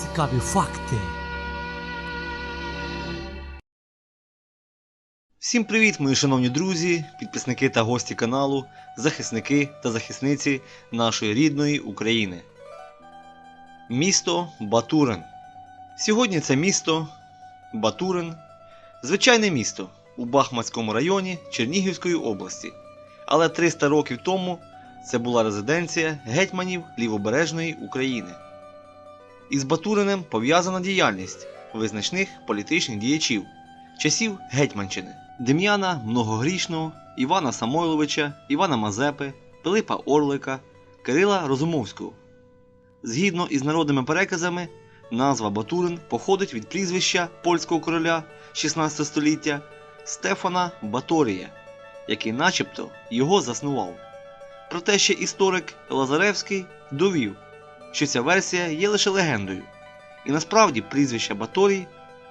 Цікаві факти. Всім привіт, мої шановні друзі, підписники та гості каналу, захисники та захисниці нашої рідної України. Місто Батурин. Сьогодні це місто Батурин, звичайне місто у Бахмацькому районі Чернігівської області. Але 300 років тому це була резиденція гетьманів Лівобережної України. Із Батуринем пов'язана діяльність визначних політичних діячів часів Гетьманщини. Дем'яна Многогрішного, Івана Самойловича, Івана Мазепи, Пилипа Орлика, Кирила Розумовського. Згідно із народними переказами, назва Батурин походить від прізвища польського короля 16 століття Стефана Баторія, який начебто його заснував. Проте ще історик Лазаревський довів, що ця версія є лише легендою, і насправді прізвище Баторій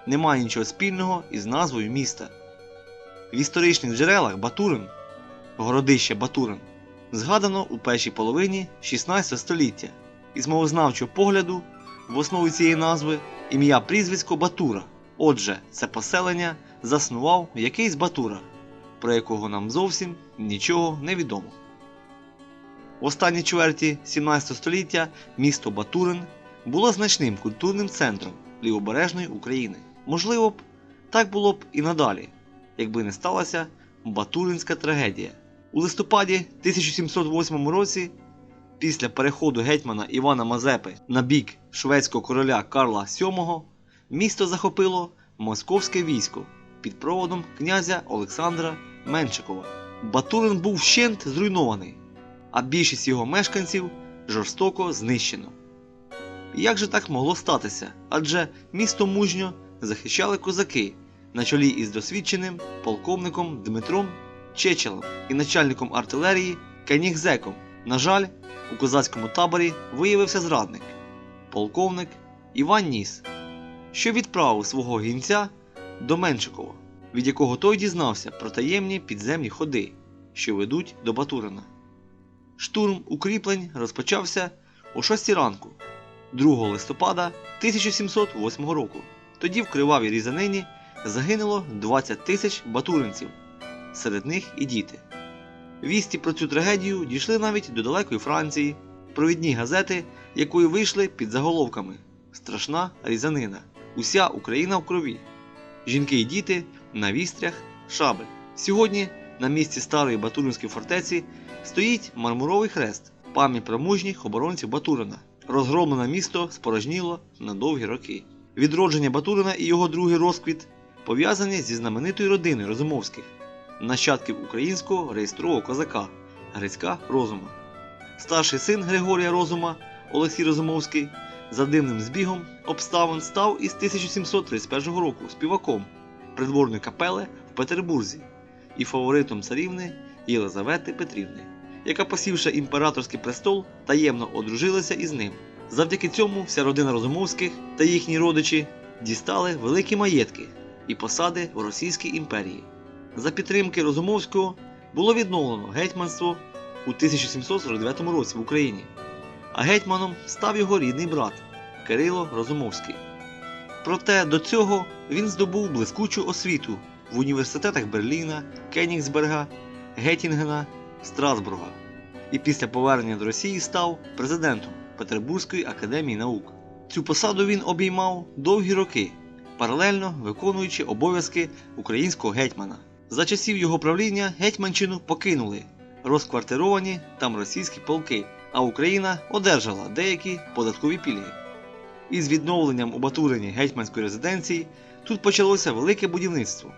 не має нічого спільного із назвою міста. В історичних джерелах Батурин, городище Батурин, згадано у першій половині 16 століття. Із мовознавчого погляду в основі цієї назви ім'я прізвисько Батура. Отже, це поселення заснував якийсь Батура, про якого нам зовсім нічого не відомо. В останній чверті 17 століття місто Батурин було значним культурним центром лівобережної України. Можливо б, так було б і надалі, якби не сталася Батуринська трагедія. У листопаді 1708 році, після переходу гетьмана Івана Мазепи на бік шведського короля Карла VII, місто захопило московське військо під проводом князя Олександра Меншикова. Батурин був вщент зруйнований, а більшість його мешканців жорстоко знищено. Як же так могло статися? Адже місто мужньо захищали козаки на чолі із досвідченим полковником Дмитром Чечелом і начальником артилерії Кенігзеком. На жаль, у козацькому таборі виявився зрадник, полковник Іван Ніс, що відправив свого гінця до Меншикова, від якого той дізнався про таємні підземні ходи, що ведуть до Батурина. Штурм укріплень розпочався о 6 ранку 2 листопада 1708 року. Тоді в кривавій різанині загинуло 20 тисяч батуринців, серед них і діти. Вісті про цю трагедію дійшли навіть до далекої Франції, провідні газети, якої вийшли під заголовками Страшна різанина. Уся Україна в крові. Жінки і діти на вістрях шабель. Сьогодні на місці старої Батуринської фортеці стоїть мармуровий хрест, пам'ять про мужніх оборонців Батурина. Розгромлене місто спорожніло на довгі роки. Відродження Батурина і його другий розквіт пов'язані зі знаменитою родиною Розумовських, нащадків українського реєстрового козака Грицька Розума. Старший син Григорія Розума Олексій Розумовський за дивним збігом обставин став із 1731 року співаком придворної капели в Петербурзі і фаворитом царівни Єлизавети Петрівни, яка, посівши імператорський престол, таємно одружилася із ним. Завдяки цьому вся родина Розумовських та їхні родичі дістали великі маєтки і посади в Російській імперії. За підтримки Розумовського було відновлено гетьманство у 1749 році в Україні, а гетьманом став його рідний брат Кирило Розумовський. Проте до цього він здобув блискучу освіту в університетах Берліна, Кенігсберга, Геттінгена, Страсбурга і після повернення до Росії став президентом Петербурзької академії наук. Цю посаду він обіймав довгі роки, паралельно виконуючи обов'язки українського гетьмана. За часів його правління Гетьманщину покинули розквартировані там російські полки, а Україна одержала деякі податкові пільги. Із відновленням у Батурині гетьманської резиденції тут почалося велике будівництво,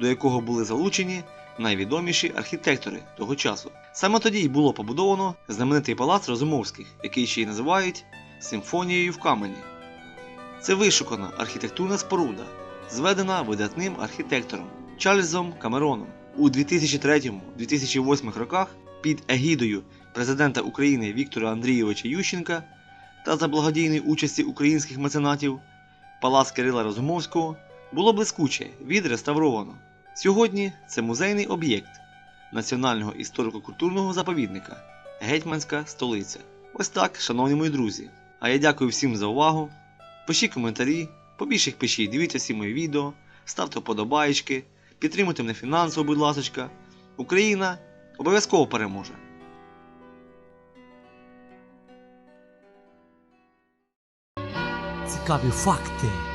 до якого були залучені найвідоміші архітектори того часу. Саме тоді й було побудовано знаменитий палац Розумовських, який ще й називають симфонією в камені. Це вишукана архітектурна споруда, зведена видатним архітектором Чарльзом Камероном. У 2003-2008 роках під егідою президента України Віктора Андрійовича Ющенка та за благодійної участі українських меценатів палац Кирила Розумовського було блискуче відреставровано. Сьогодні це музейний об'єкт Національного історико-культурного заповідника Гетьманська столиця. Ось так, шановні мої друзі. А я дякую всім за увагу. Пишіть коментарі, побільше їх пишіть, дивіться всі мої відео, ставте вподобаєчки, підтримуйте мене фінансово, будь ласочка. Україна обов'язково переможе. Цікаві факти.